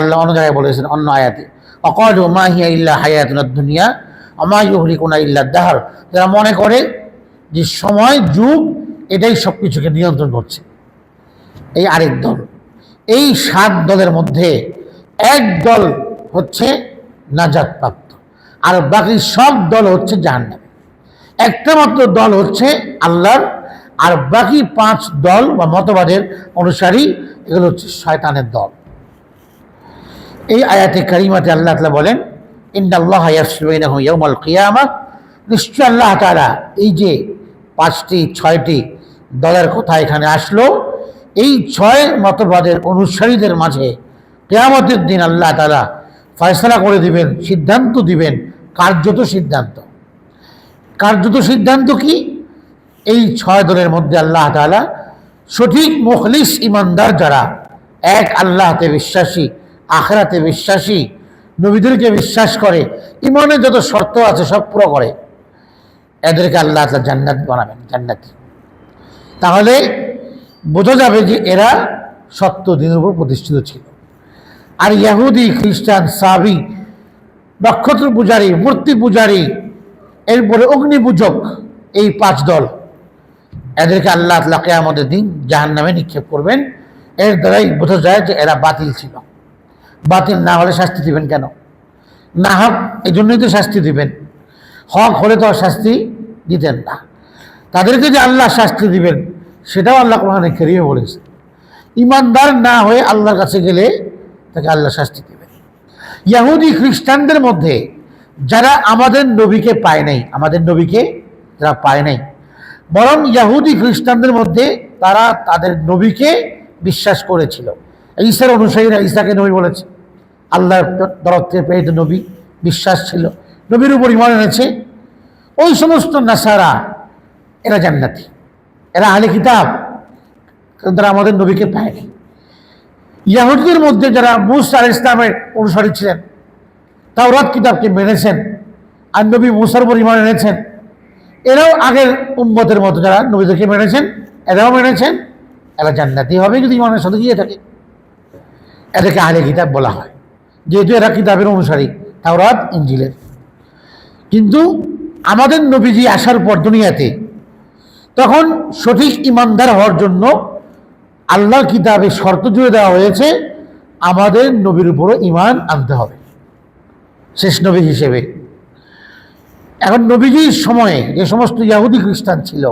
আল্লাহ অন্য জায়গায় বলেছেন অন্য আয়াতে, অকল মা হিয়া ইল্লা হায়াতুন দুনিয়া আমা ইউহলিকুনা ইল্লা দাহার। যারা মনে করে যে সময়, যুগ, এটাই সব কিছুকে নিয়ন্ত্রণ করছে। এই আরেক দল, এই সাত দলের মধ্যে এক দল হচ্ছে নাজাত প্রাপ্ত আর বাকি সব দল হচ্ছে জাহান্নামী। একটা মাত্র দল হচ্ছে আল্লাহর, আর বাকি পাঁচ দল বা মতবাদের অনুসারী এগুলো হচ্ছে শয়তানের দল। এই আয়াতে কারিমাতে আল্লাহ তালা বলেন ইন্দাল্লাহ নিশ্চয় আল্লাহ তাআলা এই যে পাঁচটি, ছয়টি দলের কথা এখানে আসলো, এই ছয় মতবাদের অনুসারীদের মাঝে কেয়ামতের দিন আল্লাহ তাআলা ফয়সলা করে দিবেন, সিদ্ধান্ত দিবেন, কার্যত সিদ্ধান্ত। কার্যত সিদ্ধান্ত কি? এই ছয় দলের মধ্যে আল্লাহ তাআলা সঠিক মুখলিস ইমানদার যারা, এক আল্লাহতে বিশ্বাসী আখরাতে বিশ্বাসী, নবীদেরকে বিশ্বাস করে, ইমানের যত শর্ত আছে সব পুরো করে। এদেরকে আল্লাহ তাআলা জান্নাত বানাবেন, জান্নাতি। তাহলে বোঝা যাবে যে এরা সত্য দিনের উপর প্রতিষ্ঠিত ছিল। আর ইয়াহুদি, খ্রিস্টান, সাবি, নক্ষত্র পূজারী, মূর্তি পূজারী, এরপরে অগ্নি পূজক এই পাঁচ দল, এদেরকে আল্লাহ আল্লাহ আমাদের দিন জাহান নামে নিক্ষেপ করবেন। এর দ্বারাই বোঝা যায় যে এরা বাতিল ছিল। বাতিল না হলে শাস্তি দিবেন কেন? না হক এই জন্যই তো শাস্তি দিবেন। হক হলে তো শাস্তি দিতেন না। তাদেরকে যে আল্লাহ শাস্তি দিবেন, সেটাও আল্লাহ কোরআনে কেরিয়ে বলেছে ইমানদার না হয়ে আল্লাহর কাছে গেলে তাকে আল্লাহ শাস্তি দেবেন। ইয়াহুদি খ্রিস্টানদের মধ্যে যারা আমাদের নবীকে পায় নাই, আমাদের নবীকে যারা পায় নাই, বরং ইয়াহুদি খ্রিস্টানদের মধ্যে তারা তাদের নবীকে বিশ্বাস করেছিল। ঈশার অনুসারীরা ঈশাকে নবী বলেছে। আল্লাহর তরফ থেকে প্রেরিত নবী বিশ্বাস ছিল। নবীর উপর ইমান এনেছে। ওই সমস্ত নাসারা, এরা জান্নাতি। এরা আলে কিতাব। তারা আমাদের নবীকে পায়নি। ইয়াহুদদের মধ্যে যারা মুসা ইসলামের অনুসারী ছিলেন তাও তাওরাত কিতাবকে মেনেছেন আর নবী মুসার উপর ইমান এনেছেন, এরাও আগের উম্মতের মতো যারা নবীদেরকে মেনেছেন, এরাও মেনেছেন। এরা জান্নাতি হবে যদি ইমানের সাথে গিয়ে থাকে। এদেরকে আহলে কিতাব বলা হয়। যেহেতু এরা কিতাবের অনুসারী, তাওরাত ইঞ্জিলের কিন্তু আমাদের নবীজি আসার পর দুনিয়াতে তখন সঠিক ইমানদার হওয়ার জন্য আল্লাহ কিতাবে শর্ত জুড়ে দেওয়া হয়েছে, আমাদের নবীর উপরও ইমান আনতে হবে। শেষ নবী হিসেবে। এখন নবীজির সময়ে যে সমস্ত ইয়াহুদি খ্রিস্টান ছিল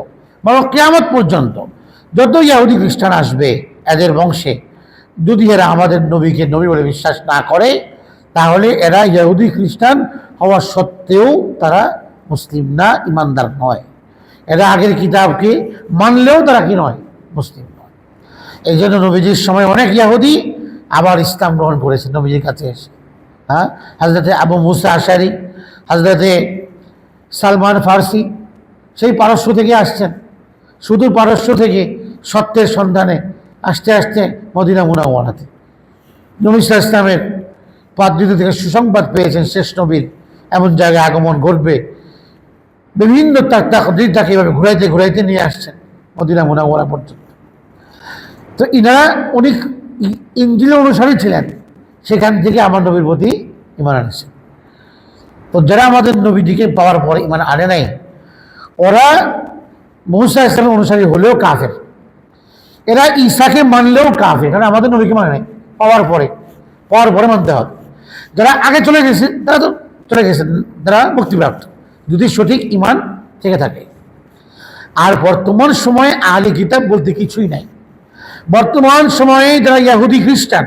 বরং কেয়ামত পর্যন্ত যত ইয়াহুদি খ্রিস্টান আসবে, এদের বংশে যদি এরা আমাদের নবীকে নবী বলে বিশ্বাস না করে, তাহলে এরা ইয়াহুদি খ্রিস্টান হওয়া সত্ত্বেও তারা মুসলিম না, ইমানদার নয়। এরা আগের কিতাবকে মানলেও তারা কি নয়? মুসলিম নয়। এই জন্য নবীজির সময় অনেক ইয়াহুদি আবার ইসলাম গ্রহণ করেছে নবীজির কাছে এসে। হ্যাঁ? হাজরতে আবু মুসা আশারি হাজরতে সালমান ফার্সি, সেই পারস্য থেকে আসছেন। সুদূর পারস্য থেকে সত্যের সন্ধানে আস্তে আস্তে মদিনা মুনাওয়ানাতে নবিসা ইসলামের পাদ্রিত থেকে সুসংবাদ পেয়েছেন শেষ নবীর। এমন জায়গায় আগমন ঘটবে। বিভিন্ন তাকে এভাবে ঘুরাইতে ঘুরাইতে নিয়ে আসছেন মদিনা মুনাওয়ানা পর্যন্ত। তো ইনারা উনি ইঞ্জিলের অনুসারী ছিলেন। সেখান থেকে আমার নবীর প্রতি ইমান আনছেন। তো যারা আমাদের নবীজিকে পাওয়ার পরে ইমান আনে নাই, ওরা মহুসা ইসলামের অনুসারী হলেও কাফের। এরা ঈশাকে মানলেও কাফের, কারণ আমাদের নবীকে মানে নাই, পাওয়ার পরে পাওয়ার পরে মানতে হবে। যারা আগে চলে গেছে, তারা তো চলে গেছেন তারা মুক্তিপ্রাপ্ত, যদি সঠিক ইমান থেকে থাকে। আর বর্তমান সময়ে আহলে কিতাব বলতে কিছুই নাই। বর্তমান সময়ে যারা ইয়াহুদি খ্রিস্টান,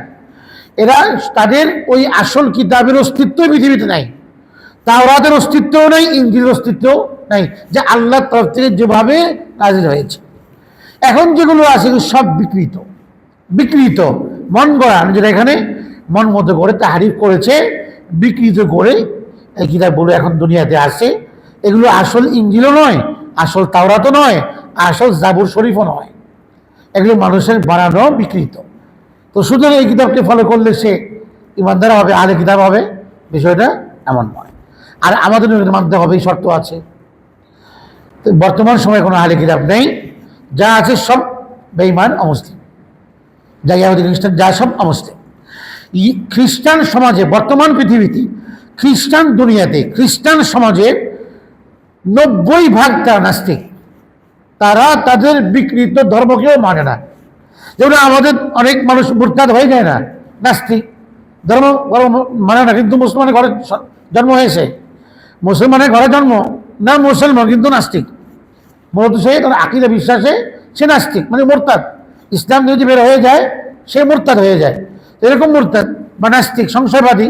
এরা তাদের ওই আসল কিতাবের অস্তিত্ব পৃথিবীতে নাই। তাওরাতের অস্তিত্বও নেই ইঞ্জিনের অস্তিত্বও নাই, যে আল্লাহর তরফ থেকে যেভাবে নাজিল হয়েছে। এখন যেগুলো আছে সব বিকৃত। বিকৃত। মন গড়া। যেটা এখানে মন মতো করে তাহারিফ করেছে, বিকৃত করে এই কিতাবগুলো এখন দুনিয়াতে আসে এগুলো আসল ইঞ্জিলও নয়, আসল তাওরাতও নয়, আসল জাবুর শরীফও নয়। এগুলো মানুষের বানানো বিকৃত। তো সুতরাং এই কিতাবকে ফলো করলে সে ইমানদার হবে, আলে কিতাব হবে, বিষয়টা এমন নয়। আর আমাদের মানতে হবে শর্ত আছে। তো বর্তমান সময়ে কোনো আলে কিতাব নেই। যা আছে সব বেইমান অমুসলিম যা ইয়াহুদি খ্রিস্টান, যা সব অমুসলিম। খ্রিস্টান সমাজে, বর্তমান পৃথিবীতে, খ্রিস্টান দুনিয়াতে, খ্রিস্টান সমাজের নব্বই ভাগ তারা নাস্তিক। তারা তাদের বিকৃত ধর্মকেও মানে না। যেমন আমাদের অনেক মানুষ মুরতাদ হয়ে যায় না, নাস্তিক। ধর্ম মানে না, কিন্তু মুসলমানের ঘরে জন্ম হয়েছে। মুসলমানের ঘরে জন্ম, না মুসলমান, কিন্তু নাস্তিক। মূলত সে তার আকিদা বিশ্বাসে সে নাস্তিক মানে মোরতাদ। ইসলাম যদি বের হয়ে যায়, সে মোরতাদ হয়ে যায়। তো এরকম মোরতাদ বা নাস্তিক, সংশয়বাদী।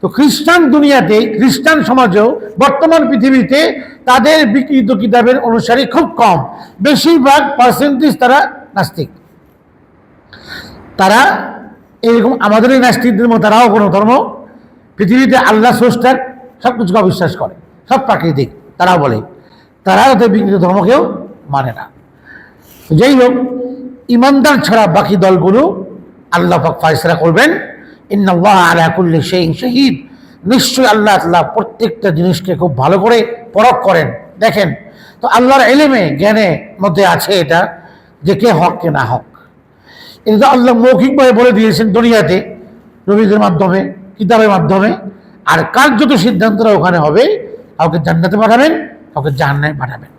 তো খ্রিস্টান দুনিয়াতে, খ্রিস্টান সমাজেও বর্তমান পৃথিবীতে তাদের বিকৃত কিতাবের অনুসারী খুব কম। বেশিরভাগ পার্সেন্টেজ তারা নাস্তিক। তারা এরকম আমাদের এই নাস্তিকদের মতো, তারাও কোনো ধর্ম। পৃথিবীতে আল্লাহ স্রষ্টার সব কিছুকে অবিশ্বাস করে, সব প্রাকৃতিক তারা বলে। তারা ওদের বিকৃত ধর্মকেও মানে না। যাই হোক, ইমানদার ছাড়া বাকি দলগুলো আল্লাহ পাক ফায়সলা করবেন। ইন্নাল্লাহ আলা কুল্লি শাইইন শাহিদ। নিশ্চয়ই আল্লাহ আল্লাহ প্রত্যেকটা জিনিসকে খুব ভালো করে পরখ করেন। দেখেন, তো আল্লাহর এলেমে, জ্ঞানে মধ্যে আছে এটা যে কে হক, কে না হক। এটা আল্লাহ মৌখিকভাবে বলে দিয়েছেন দুনিয়াতে, নবীদের মাধ্যমে, কিতাবের মাধ্যমে। আর কার্যত সিদ্ধান্তটা ওখানে হবে, কাউকে জান্নাতে পাঠাবেন কাউকে জাহান্নামে পাঠাবেন।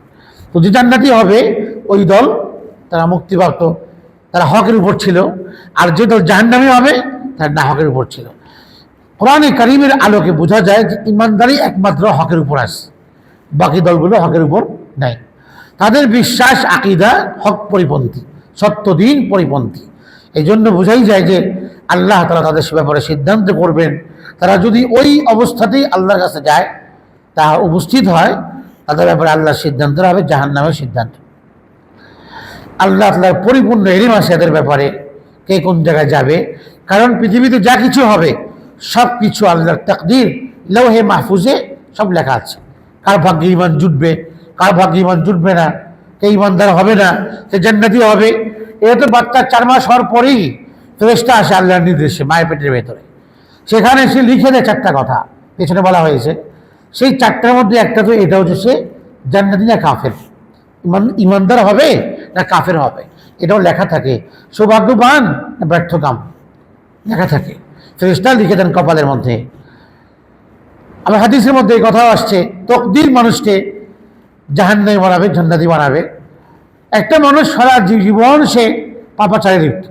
তো যে জান্নাতি হবে, ওই দল তারা মুক্তিপ্রাপ্ত তারা হকের উপর ছিল। আর যে দল জাহান্নামে হবে, তারা না হকের উপর ছিল। কোরআনে কারিমের আলোকে বোঝা যায় যে ইমানদারি একমাত্র হকের উপর আছে বাকি দলগুলো হকের উপর নেই তাদের বিশ্বাস, আকিদা হক পরিপন্থী, সত্য দিন পরিপন্থী। এই জন্য বোঝাই যায় যে আল্লাহ তারা তাদের সে ব্যাপারে সিদ্ধান্ত করবেন। তারা যদি ওই অবস্থাতেই আল্লাহর কাছে যায়, তা উপস্থিত হয় তাদের ব্যাপারে আল্লাহর সিদ্ধান্ত হবে জাহান নামের সিদ্ধান্ত। আল্লাহ তালার পরিপূর্ণ এলিম আছে এদের ব্যাপারে, কে কোন জায়গায় যাবে। কারণ পৃথিবীতে যা কিছু হবে, সব কিছু আল্লাহর তাকদির, লৌহে মাহফুজে সব লেখা আছে। কার ভাগ্যে ইমান জুটবে, কার ভাগ্যে ইমান জুটবে না, কে ইমানদার হবে না সে জান্নাতি হবে এটা তো বাচ্চা চার মাস হওয়ার পরেই ফেরেস্তা আসে আল্লাহর নির্দেশে, মায়ের পেটের ভেতরে। সেখানে সে লিখে দেয় চারটা কথা, পেছনে বলা হয়েছে। সেই চারটার মধ্যে একটা তো এটা হচ্ছে সে জান্নাতি না কাফের? ইমান ইমানদার হবে না কাফের হবে? এটাও লেখা থাকে। সৌভাগ্যবান না ব্যর্থকাম? লেখা থাকে। ফেরেস্তা লিখে দেন কপালের মধ্যে। আবার হাদিসের মধ্যে এই কথাও আসছে, তকদির মানুষকে জাহান্নাই বানাবে, জান্নাতি বানাবে। একটা মানুষ সারা জীবন সে পাপাচারে লিপ্ত।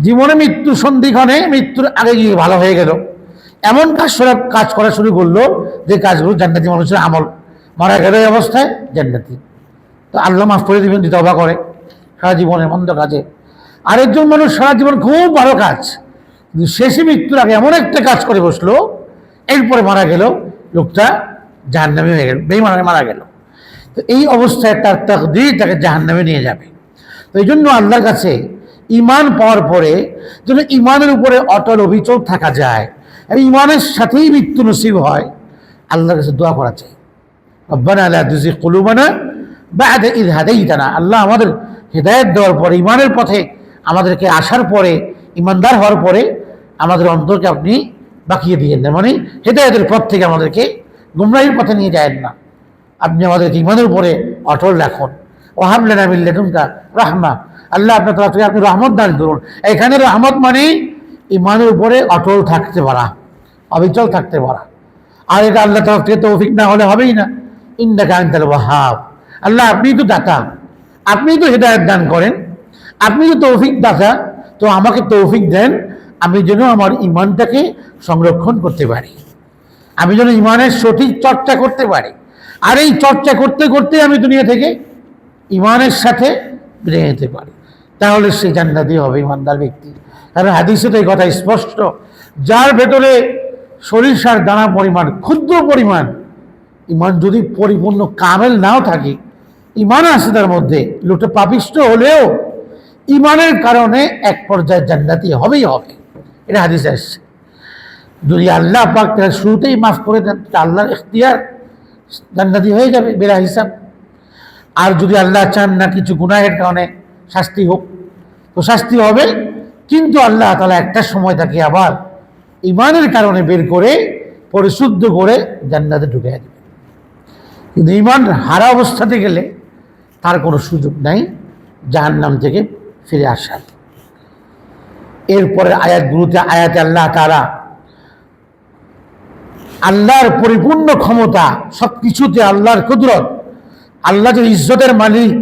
জীবনে মৃত্যু সন্ধিক্ষণে মৃত্যুর আগে গিয়ে ভালো হয়ে গেল। এমন কাজ কাজ করা শুরু করল যে কাজগুলো জান্নাতি মানুষের আমল। মারা গেল এই অবস্থায় জান্নাতি। তো আল্লাহ মাফ করে দিবেন, দিতে অবা করে। সারা জীবনের মন্দ কাজে। আরেকজন মানুষ সারা জীবন খুব ভালো কাজ। কিন্তু শেষে মৃত্যুর আগে এমন একটা কাজ করে বসল, এরপরে মারা গেল, লোকটা জাহান্নামে হয়ে গেল বেইমানে মারা গেল। তো এই অবস্থায় তার তাকদির তাকে জাহান্নামে নিয়ে যাবে। তো এই জন্য আল্লাহর কাছে ইমান পাওয়ার পরে যেন ইমানের উপরে অটল অবিচল থাকা যায়। এবং ইমানের সাথেই মৃত্যু নসিব হয়, আল্লাহর কাছে দোয়া করা চাই। রব্বানা লা তুজিগ কুলুবানা বা'দা ইয হাদাইতানা। আল্লাহ আমাদের হেদায়েত দেওয়ার পরে, ইমানের পথে আমাদেরকে আসার পরে, ইমানদার হওয়ার পরে আমাদের অন্তরকে আপনি বাকিয়ে দিয়েন না। মানে হেদায়েতের পথ থেকে আমাদেরকে গুমরাহির পথে নিয়ে যায় না। আপনি আমাদেরকে ইমানের উপরে অটল রাখুন। ওহামলেনা মিল্লেটুনকা রাহমা। আল্লাহ আপনার তরফ থেকে আপনি রহমত দান করুন। এখানে রহমত মানে ইমানের উপরে অটল থাকতে পারা। অবিচল থাকতে পারা। আর এটা আল্লাহ তরফ থেকে তৌফিক না হলে হবেই না। ইন্দাকা আনতাল ওয়াহাব। আল্লাহ, আপনি তো দাতা। আপনি তো হেদায়ত দান করেন। আপনি তো তৌফিক দাতা। তো আমাকে তৌফিক দেন। আমি যেন আমার ইমানটাকে সংরক্ষণ করতে পারি। আমি যেন ইমানের সঠিক চর্চা করতে পারি। আর এই চর্চা করতে করতে আমি দুনিয়া থেকে ইমানের সাথে বেড়ে যেতে পারি। তাহলে সে জান্নাতি হবে ইমানদার ব্যক্তি। কারণ হাদিসে তো এই কথা স্পষ্ট। যার ভেতরে সরিষার দানা পরিমাণ, ক্ষুদ্র পরিমাণ, ইমান যদি পরিপূর্ণ কামেল নাও থাকে, ইমান আছে তার মধ্যে লোকটা পাপিষ্ট হলেও ইমানের কারণে এক পর্যায়ে জান্নাতি হবেই হবে। এটা হাদিসে আসছে। যদি আল্লাহ পাক তার শুরুতেই মাফ করে দেন, তাহলে আল্লাহর এখতিয়ার জান্নাতি হয়ে যাবে বেলা হিসাব। আর যদি আল্লাহ চান না কিছু গুনাহের কারণে, শাস্তি হোক। তো শাস্তি হবে, কিন্তু আল্লাহ তালা একটা সময় তাকে আবার ইমানের কারণে বের করে পরিশুদ্ধ করে জান্নাতে ঢুকে দেবে। কিন্তু ইমান হারা অবস্থাতে গেলে তার কোনো সুযোগ নাই, জাহান্নাম থেকে ফিরে আসার। এরপরের আয়াতগুলোতে আয়াতে আল্লাহ তারা আল্লাহর পরিপূর্ণ ক্ষমতা সব কিছুতে আল্লাহর কুদরত, আল্লাহ যে ইজ্জতের মালিক,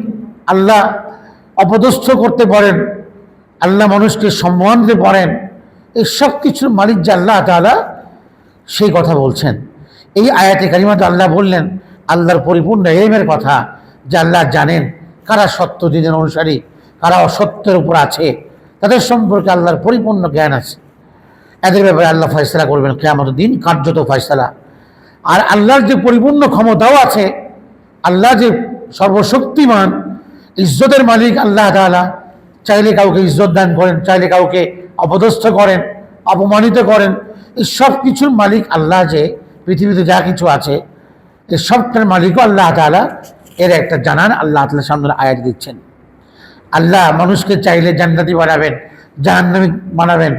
আল্লাহ অপদস্থ করতে পারেন, আল্লাহ মানুষকে সম্মান দিতে পারেন এই সব কিছুর মালিক যে আল্লাহ তালা সেই কথা বলছেন। এই আয়াতে কারিমাতে আল্লাহ বললেন, আল্লাহর পরিপূর্ণ এমের কথা যে আল্লাহ জানেন কারা সত্য দিনের অনুসারী, কারা অসত্যের উপর আছে, তাদের সম্পর্কে আল্লাহর পরিপূর্ণ জ্ঞান আছে। এদের ব্যাপারে আল্লাহ ফয়সলা করবেন কেয়ামত দিন কার্যত ফয়সলা। আর আল্লাহর যে পরিপূর্ণ ক্ষমতাও আছে, আল্লাহ যে সর্বশক্তিমান, ইজ্জতের মালিক আল্লাহ তাআলা চাইলে কাউকে ইজ্জত দান করেন, চাইলে কাউকে অপদস্থ করেন, অপমানিত করেন, এই সব কিছুর মালিক আল্লাহ যে, পৃথিবীতে যা কিছু আছে, এই সবটার মালিকও আল্লাহ তাআলা। এর একটা জানান, আল্লাহ তাআলা সামনে আয়াত দিচ্ছেন। আল্লাহ মানুষকে চাইলে জান্নাতি বানাবেন, জাহান্নামি বানাবেন,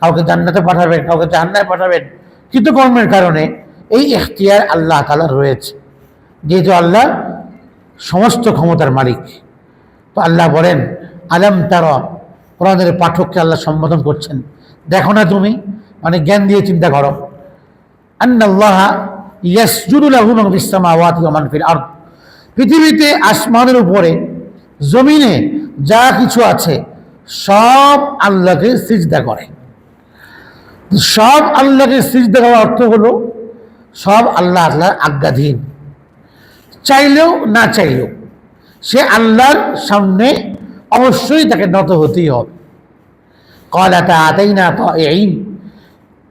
কাউকে জান্নাতে পাঠাবেন, কাউকে জাহান্নায় পাঠাবেন। কিন্তু কর্মের কারণে এই এখতিয়ার আল্লাহ তালা রয়েছে। যেহেতু আল্লাহ সমস্ত ক্ষমতার মালিক, তো আল্লাহ বলেন আলম তার কোরআনের পাঠককে আল্লাহ সম্বোধন করছেন। দেখো না তুমি মানে জ্ঞান দিয়ে চিন্তা করো। আন্নাল্লাহ ফিল আরদ। পৃথিবীতে আসমানের উপরে, জমিনে যা কিছু আছে, সব আল্লাহকে সিজদা করে। সব আল্লাহকে সিজদা করার অর্থ হলো, সব আল্লাহ আল্লাহর আজ্ঞাধীন। চাইলেও না চাইলেও, সে আল্লাহর সামনে অবশ্যই তাকে নত হতেই হবে। কলাটা আতাই না এই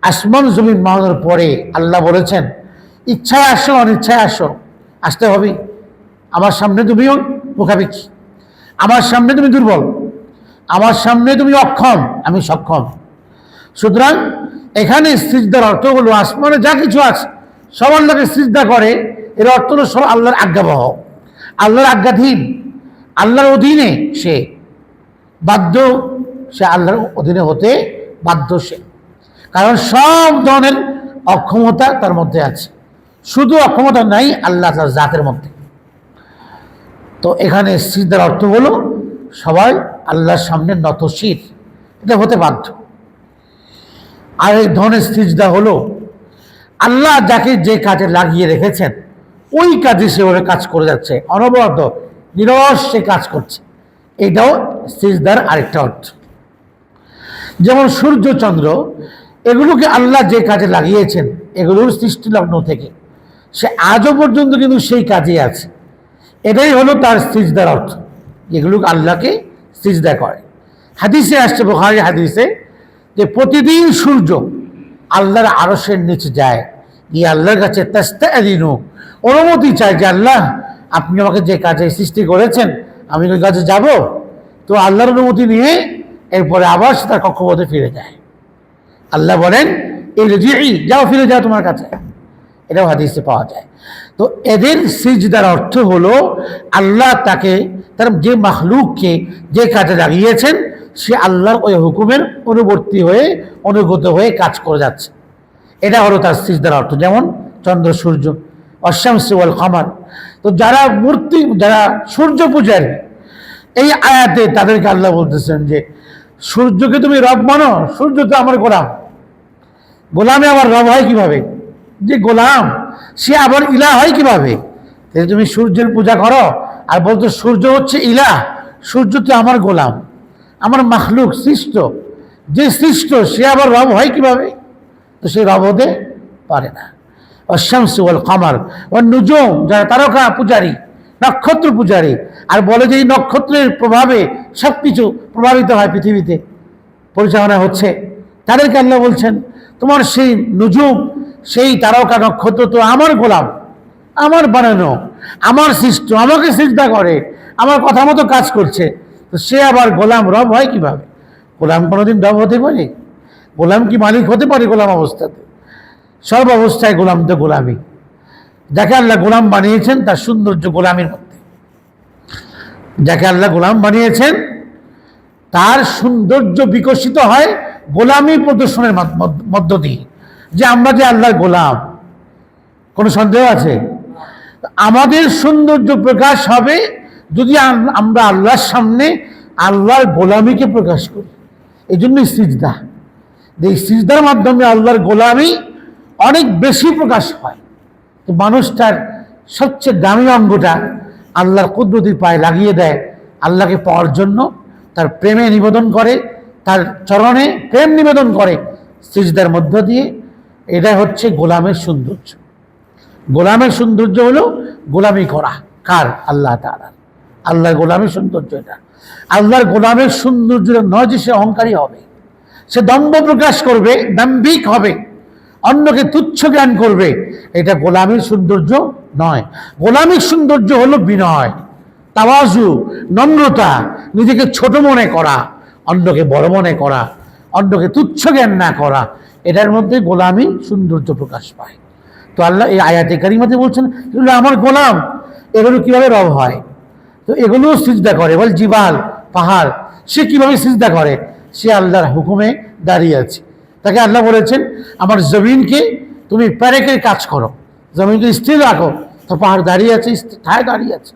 আসমান জমিন মাহানোর পরে আল্লাহ বলেছেন, ইচ্ছায় আসো, অনিচ্ছায় আসো, আসতে হবে। আমার সামনে তুমিও মুখাপেক্ষী। আমার সামনে তুমি দুর্বল। আমার সামনে তুমি অক্ষম। আমি সক্ষম। সুতরাং এখানে সিজদার অর্থ হলো, আসমানে যা কিছু আছে, সব আল্লাহকে সিজদা করে। এর অর্থ হলো সব আল্লাহর আজ্ঞাবহ। আল্লাহর আজ্ঞাধীন। আল্লাহর অধীনে সে বাধ্য, সে আল্লাহর অধীনে হতে বাধ্য সে। কারণ সব ধরনের অক্ষমতা তার মধ্যে আছে। শুধু অক্ষমতা নাই, আল্লাহ তার জাতের মধ্যে। তো এখানে সিজদার অর্থ হলো, সবাই আল্লাহর সামনে নতশির। এটা হতে বাধ্য। আর এই ধরনের সিজদা হলো, আল্লাহ যাকে যে কাজে লাগিয়ে রেখেছেন, ওই কাজে সে কাজ করে যাচ্ছে। অনবরত নিরস সে কাজ করছে। এটাও সিজদার আরেকটা অর্থ। যেমন সূর্য, চন্দ্র, এগুলোকে আল্লাহ যে কাজে লাগিয়েছেন, এগুলোর সৃষ্টি লগ্ন থেকে, সে আজও পর্যন্ত কিন্তু সেই কাজে আছে। এটাই হলো তার সিজদার অর্থ। এগুলো আল্লাহকে সিজদা করে। হাদিসে আসছে, বোখারি হাদিসে, যে প্রতিদিন সূর্য আল্লাহর আরসের নিচে যায়, গিয়ে আল্লাহর কাছে তেস্তা অনুমতি চায় যে আল্লাহ আপনি আমাকে যে কাজে সৃষ্টি করেছেন, আমি ওই কাজে যাব। তো আল্লাহর অনুমতি নিয়ে এরপরে আবার সে তার কক্ষপথে ফিরে যায়। আল্লাহ বলেন এই রেজি যাও ফিরে যাও তোমার কাছে। এটাও হাদিসে পাওয়া যায়। তো এদের সিজদার অর্থ হলো, আল্লাহ তাকে, তার যে মাহলুককে যে কাজে লাগিয়েছেন, সে আল্লাহর ওই হুকুমের অনুবর্তী হয়ে, অনুগত হয়ে কাজ করে যাচ্ছে। এটা হলো তার সিজদার অর্থ। যেমন, চন্দ্র, সূর্য। অশ্যামসি ওয়াল কামার তো যারা মূর্তি, যারা সূর্য পূজারী এই আয়াতে তাদেরকে আল্লাহ বলতেছেন যে, সূর্যকে তুমি রব মানো সূর্য তো আমার গোলাম। গোলামে আমার রব হয় কীভাবে? যে গোলাম, সে আবার ইলা হয় কীভাবে? তুমি সূর্যের পূজা করো, আর বলতো সূর্য হচ্ছে ইলা সূর্য তো আমার গোলাম, আমার মাখলুক, সৃষ্ট। যে সৃষ্ট, সে আবার রব হয় কীভাবে? তো সে রব হতে পারে না। কামার ও নুজম যারা তারকা পূজারী, নক্ষত্র পূজারী। আর বলে যে এই নক্ষত্রের প্রভাবে সব কিছু প্রভাবিত হয় পৃথিবীতে। পরিচালনা হচ্ছে। তাদেরকে আল্লাহ বলছেন, তোমার সেই নুজুম, সেই তারকা নক্ষত্র তো আমার গোলাম, আমার বানানো, আমার সৃষ্ট, আমাকে সিজদা করে, আমার কথা মতো কাজ করছে। তো সে আবার গোলাম রব হয় কীভাবে? গোলাম কোনোদিন রব হতে পারে? গোলাম কি মালিক হতে পারে গোলাম অবস্থাতে? সব অবস্থায় গোলাম তো গোলামি যাকে আল্লাহ গোলাম বানিয়েছেন, তার সৌন্দর্য গোলামের মধ্যে। যাকে আল্লাহ গোলাম বানিয়েছেন, তার সৌন্দর্য বিকশিত হয় গোলামি প্রদর্শনের মধ্য দিয়ে। যে আমরা যে আল্লাহর গোলাম, কোনো সন্দেহ আছে? আমাদের সৌন্দর্য প্রকাশ হবে যদি আমরা আল্লাহর সামনে আল্লাহর গোলামিকে প্রকাশ করি। এই জন্যই সিজদা এই সিজদার মাধ্যমে আল্লাহর গোলামি অনেক বেশি প্রকাশ হয়। তো মানুষটার সবচেয়ে দামি অঙ্গটা আল্লাহর কুদরতির পায়ে লাগিয়ে দেয়, আল্লাহকে পাওয়ার জন্য। তার প্রেমে নিবেদন করে, তার চরণে প্রেম নিবেদন করে সিজদার মধ্য দিয়ে। এটা হচ্ছে গোলামের সৌন্দর্য। গোলামের সৌন্দর্য হলো গোলামি করা। কার? আল্লাহ তাআলার আল্লাহর গোলামের সৌন্দর্য এটা। আল্লাহর গোলামের সৌন্দর্য নয় যে সে অহংকারী হবে, সে দম্ভ প্রকাশ করবে, দাম্ভিক হবে। অন্যকে তুচ্ছ জ্ঞান করবে। এটা গোলামীর সৌন্দর্য নয়। গোলামীর সৌন্দর্য হলো বিনয়, তাওয়াজু, নম্রতা, নিজেকে ছোট মনে করা, অন্যকে বড় মনে করা, অন্যকে তুচ্ছ জ্ঞান না করা। এটার মধ্যে গোলামী সৌন্দর্য প্রকাশ পায়। তো আল্লাহ এই আয়াতে কারিমাতে বলছেন, এগুলো আমার গোলাম, এগুলো কীভাবে রব হয়? তো এগুলোও সিজদা করে। বল, জিবাল, পাহাড়, সে কীভাবে সিজদা করে? সে আল্লাহর হুকুমে দাঁড়িয়ে আছে। তাকে আল্লাহ বলেছেন, আমার জমিনকে তুমি প্যারেকের কাজ করো। জমিনকে স্থির রাখো। তো পাহাড় দাঁড়িয়ে আছে ঠায় দাঁড়িয়ে আছে।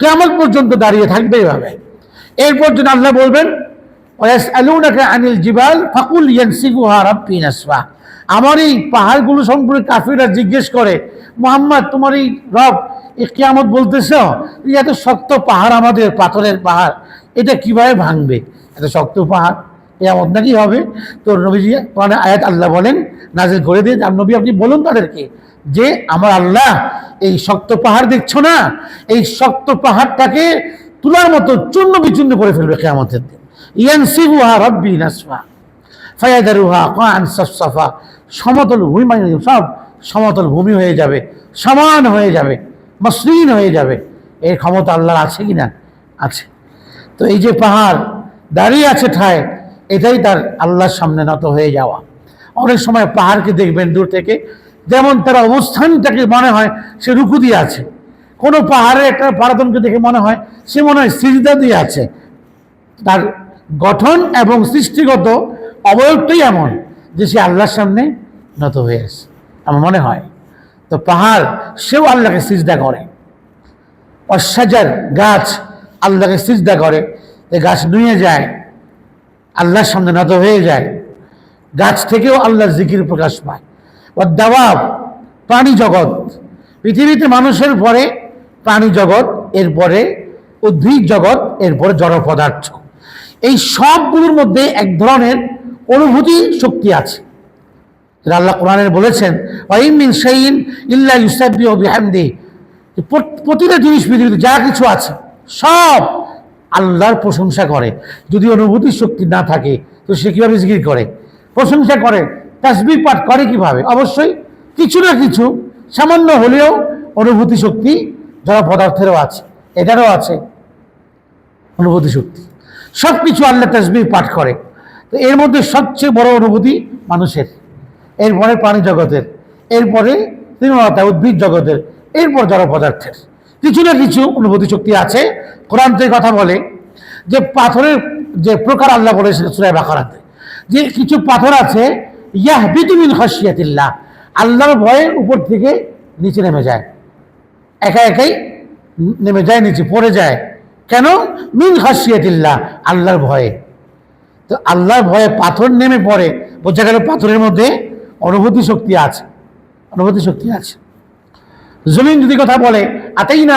কেমন পর্যন্ত দাঁড়িয়ে থাকবে এভাবে। এরপর যেন আল্লাহ বলবেন আনিল জিবাল, ফাকুল আমার এই পাহাড়গুলো সম্পর্কে কাফিরা জিজ্ঞেস করে, মোহাম্মদ, তোমার এই রব, এ কিয়ামত বলতেছ? এত শক্ত পাহাড় আমাদের পাথরের পাহাড়, এটা কীভাবে ভাঙবে? এত শক্ত পাহাড়? কিয়ামত নাকি হবে? তো নবীজি কোরআনে আয়াত আল্লাহ বলেন, নাজিল করে দিয়ে আর নবী, আপনি বলুন তাদেরকে যে, আমার আল্লাহ এই শক্ত পাহাড় দেখছ না? এই শক্ত পাহাড়টাকে তুলার মতো চূর্ণ বিচূর্ণ করে ফেলবে কেয়ামতের দিন। ইয়ানসিহুহা রব্বি নাসফা, ফায়াদারুহা কান সফসফা, সমতল ভূমি মানে সব সমতল ভূমি হয়ে যাবে, সমান হয়ে যাবে, মসৃণ হয়ে যাবে। এর ক্ষমতা আল্লাহর আছে কি না আছে। তো এই যে পাহাড়, দাঁড়িয়ে আছে ঠায় এটাই তার আল্লাহর সামনে নত হয়ে যাওয়া। অনেক সময় পাহাড়কে দেখবেন দূর থেকে, যেমন তার অবস্থানটাকে মনে হয় সে রুকু দিয়ে আছে। কোনো পাহাড়ে একটা পারাতনকে দেখে মনে হয় সে মনে হয় সিজদা দিয়ে আছে। তার গঠন এবং সৃষ্টিগত অবয়বটাই এমন যে সে আল্লাহর সামনে নত হয়ে আসে আমার মনে হয়। তো পাহাড়, সেও আল্লাহকে সিজদা করে। অসাজার গাছ আল্লাহকে সিজদা করে। গাছ নুয়ে যায় আল্লাহর সামনে নত হয়ে যায়। গাছ থেকেও আল্লাহর জিকির প্রকাশ পায়। ও দাবাব প্রাণী জগৎ। পৃথিবীতে মানুষের পরে প্রাণী জগৎ এরপরে উদ্ভিদ জগৎ এরপরে জড় পদার্থ। এই সবগুলোর মধ্যে এক ধরনের অনুভূতি শক্তি আছে। আল্লাহ কোরআনের বলেছেন ওয়াইমিন শাইইন ইল্লা ইউসাব্বিহু বিহামদি। প্রতিটা জিনিস পৃথিবীতে যা কিছু আছে, সব আল্লাহর প্রশংসা করে। যদি অনুভূতি শক্তি না থাকে, তো সে কীভাবে জিকির করে? প্রশংসা করে, তাসবিহ পাঠ করে কীভাবে? অবশ্যই কিছু না কিছু, সামান্য হলেও অনুভূতি শক্তি যারা পদার্থেরও আছে, এটারও আছে অনুভূতি শক্তি। সব কিছু আল্লাহ তাসবিহ পাঠ করে। তো এর মধ্যে সবচেয়ে বড় অনুভূতি মানুষের, এরপরে প্রাণী জগতের, এরপরে তৃণলতা উদ্ভিদ জগতের, এরপর জড় পদার্থের। কিছু না কিছু অনুভূতি শক্তি আছে। কোরআন থেকে কথা বলে, যে পাথরের যে প্রকার আল্লাহ বলেছেন সুরায় বাকারাতে। যে কিছু পাথর আছে ইয়াহ বিতুমিন খাসিয়াতিল্লাহ আল্লাহর ভয়ে উপর থেকে নিচে নেমে যায়। একা একাই নেমে যায়, নিচে পড়ে যায়। কেন? মিন খাসিয়াতিল্লাহ আল্লাহর ভয়ে। তো আল্লাহর ভয়ে পাথর নেমে পড়ে, বোঝা গেল পাথরের মধ্যে অনুভূতি শক্তি আছে। অনুভূতি শক্তি আছে। জমিন যদি কথা বলে আতেই না